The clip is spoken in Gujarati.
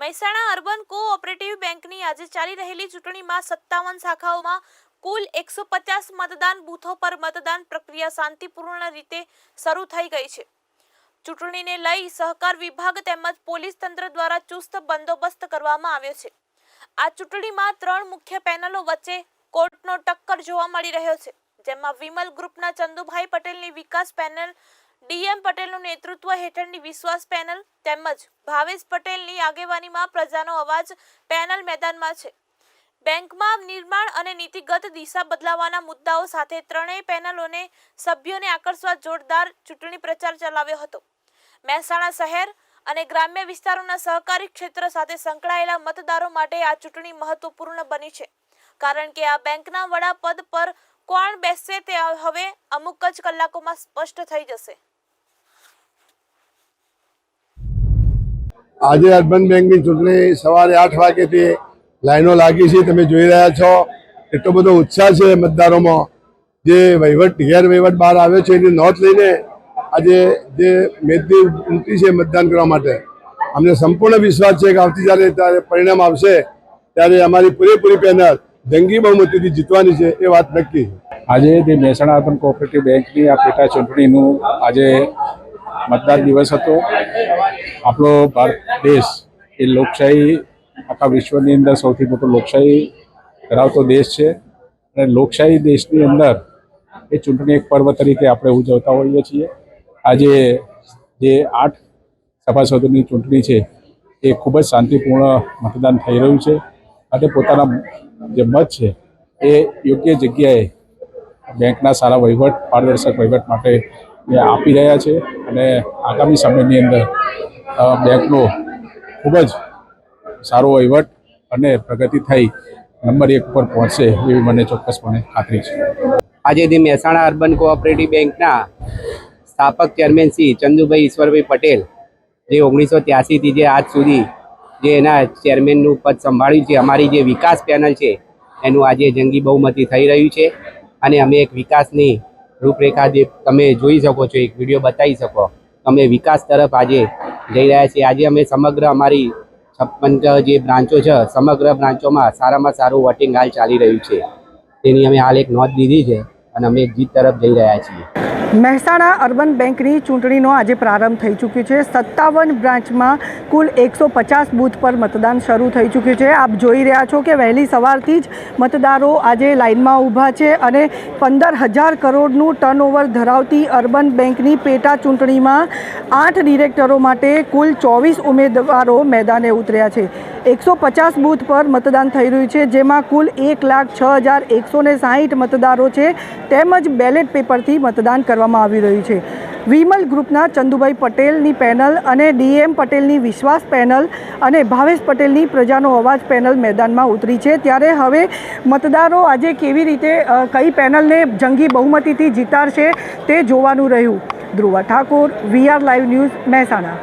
મહેસાણા અર્બન કોઓપરેટિવ બેંકની આજે ચાલી રહેલી ચૂંટણીમાં સત્તાવન શાખાઓમાં કુલ એકસો પચાસ મતદાન બૂથો પર મતદાન પ્રક્રિયા શાંતિપૂર્ણ રીતે શરૂ થઈ ગઈ છે. ચૂંટણીને લઈ સહકાર વિભાગ તેમજ પોલીસ તંત્ર દ્વારા ચુસ્ત બંદોબસ્ત કરવામાં આવ્યો છે. આ ચૂંટણીમાં ત્રણ મુખ્ય પેનલો વચ્ચે કોર્ટનો ટક્કર જોવા મળી રહ્યો છે, જેમાં વિમલ ગ્રુપના ચંદુભાઈ પટેલની વિકાસ પેનલ ડીએમ પટેલનું નેતૃત્વ હેઠળની વિશ્વાસ પેનલ તેમજ ભાવેશ પટેલની આગેવાનીમાં પ્રજાનો અવાજ પેનલ મેદાનમાં છે. બેંકમાં નિર્માણ અને નીતિગત દિશા બદલાવાના મુદ્દાઓ સાથે ત્રણેય પેનલોને સભ્યોને આકર્ષવા જોરદાર ચૂંટણી પ્રચાર ચલાવ્યો હતો. મહેસાણા શહેર અને ગ્રામ્ય વિસ્તારોના સહકારી ક્ષેત્ર સાથે સંકળાયેલા મતદારો માટે આ ચૂંટણી મહત્વપૂર્ણ બની છે. કારણ કે આ બેંકના વડા પદ પર કોણ બેસશે તે હવે અમુક જ કલાકોમાં સ્પષ્ટ થઈ જશે. આજે અર્બન બેંકની ચૂંટણી સવારે આઠ વાગ્યાથી લાઈનો લાગી છે, તમે જોઈ રહ્યા છો. એટલો બધો ઉત્સાહ છે મતદારોમાં. જે વહીવટ ગેર વહીવટ બહાર આવ્યો છે, એની નોંધ લઈને આજે જે મેદની ઉમટી છે મતદાન કરવા માટે, અમને સંપૂર્ણ વિશ્વાસ છે કે આવતીકાલે ત્યારે પરિણામ આવશે, ત્યારે અમારી પૂરેપૂરી પેનલ જંગી બહુમતીથી જીતવાની છે એ વાત નક્કી આજે જે મહેસાણા અર્બન કોઓપરેટિવ બેંકની આ પેટા ચૂંટણીનું આજે મતદાન દિવસ હતો. આપણો ભારત દેશ એ લોકશાહી, આખા વિશ્વની અંદર સૌથી મોટો લોકશાહી ધરાવતો દેશ છે. અને લોકશાહી દેશની અંદર એ ચૂંટણી એક પર્વ તરીકે આપણે ઉજવતા હોઈએ છીએ. આજે જે આઠ સભાસદોની ચૂંટણી છે, એ ખૂબ જ શાંતિપૂર્ણ મતદાન થઈ રહ્યું છે. અને પોતાના જે મત છે, એ યોગ્ય જગ્યાએ બેંકના સારા વહીવટ, પારદર્શક વહીવટ માટે આપી રહ્યા છે. અને આગામી સમયની અંદર બેંકનો ખૂબ જ સારો વહીવટ અને પ્રગતિ થઈ નંબર એક પર પહોંચશે એવી મને ચોક્કસપણે ખાતરી છે. આજે ધી મહેસાણા અર્બન કોઓપરેટિવ બેંકના સ્થાપક ચેરમેન શ્રી ચંદુભાઈ ઈશ્વરભાઈ પટેલ જે ઓગણીસો ત્યાસીથી જે આજ સુધી જે એના ચેરમેનનું પદ સંભાળ્યું છે, અમારી જે વિકાસ પેનલ છે, એનું આજે જંગી બહુમતી થઈ રહ્યું છે અને અમે એક વિકાસની રૂપરેખા જે તમે જોઈ શકો છો, એક વીડિયો બતાવી શકો અમે વિકાસ તરફ આજે જઈ રહ્યા છીએ. આજે અમે સમગ્ર અમારી છપ્પન જે બ્રાન્ચો છે, સમગ્ર બ્રાન્ચોમાં સારામાં સારું વોટિંગ હાલ ચાલી રહ્યું છે. તેની અમે હાલ એક નોંધ લીધી છે અને અમે જીત તરફ જઈ રહ્યા છીએ. મહેસાણા અર્બન બેંકની ચૂંટણીનો આજે પ્રારંભ થઈ ચૂક્યો છે. સત્તાવન બ્રાન્ચમાં કુલ એકસો પચાસ બૂથ પર મતદાન શરૂ થઈ ચૂક્યું છે. આપ જોઈ રહ્યા છો કે વહેલી સવારથી જ મતદારો આજે લાઇનમાં ઊભા છે અને પંદર હજાર કરોડનું ટર્નઓવર ધરાવતી અર્બન બેંકની પેટા ચૂંટણીમાં આઠ ડિરેક્ટરો માટે કુલ ચોવીસ ઉમેદવારો મેદાને ઉતર્યા છે. એકસો પચાસ બૂથ પર મતદાન થઈ રહ્યું છે, જેમાં કુલ એક લાખ છ હજાર એકસો ને સાહીઠ મતદારો છે. તેમજ બેલેટ પેપરથી મતદાન કરવામાં આવી રહ્યું છે. વિમલ ગ્રુપના ચંદુભાઈ પટેલની પેનલ અને ડીએમ પટેલની વિશ્વાસ પેનલ અને ભાવેશ પટેલની પ્રજાનો અવાજ પેનલ મેદાનમાં ઉતરી છે. ત્યારે હવે મતદારો આજે કેવી રીતે કઈ પેનલને જંગી બહુમતીથી જીતાડશે તે જોવાનું રહ્યું. Dhruva Thakor VR live news Mehsana.